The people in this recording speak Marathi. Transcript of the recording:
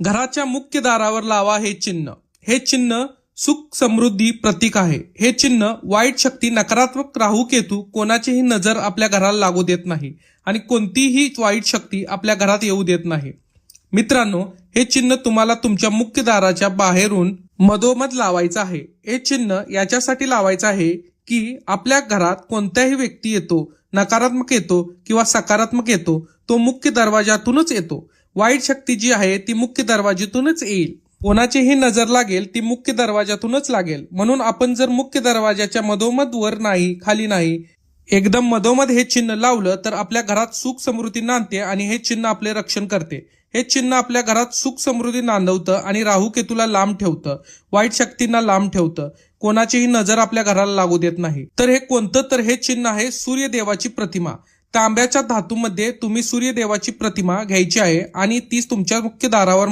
घराच्या मुख्य दारावर लावा हे चिन्ह. हे चिन्ह सुख समृद्धी प्रतीक आहे. हे चिन्ह वाईट शक्ती नकारात्मक राहू केतू कोणाचीही नजर आपल्या घराला लागू देत नाही आणि कोणतीही वाईट शक्ती आपल्या घरात येऊ देत नाही. मित्रांनो हे चिन्ह तुम्हाला तुमच्या मुख्य दाराच्या बाहेरून मधोमध लावायचं आहे. हे चिन्ह याच्यासाठी लावायचं आहे की आपल्या घरात कोणताही व्यक्ती येतो नकारात्मक येतो किंवा सकारात्मक येतो तो मुख्य दरवाजातूनच येतो. वाईट शक्ती जी आहे ती मुख्य दरवाजातूनच येईल. कोणाचीही नजर लागेल ती मुख्य दरवाजातूनच लागेल. म्हणून आपण जर मुख्य दरवाजाच्या मधोमध वर नाही खाली नाही एकदम मधोमध हे चिन्ह लावलं तर आपल्या घरात सुख समृद्धी नांदते आणि हे चिन्ह आपले रक्षण करते. हे चिन्ह आपल्या घरात सुख समृद्धी नांदवतं आणि राहू केतूला लांब ठेवतं. वाईट शक्तींना लांब ठेवतं. कोणाचीही नजर आपल्या घराला लागू देत नाही. तर हे कोणतं? तर हे चिन्ह आहे सूर्यदेवाची प्रतिमा. तांब्याच्या धातूमध्ये तुम्ही सूर्यदेवाची प्रतिमा घ्यायची आहे आणि तीच तुमच्या मुख्य दारावर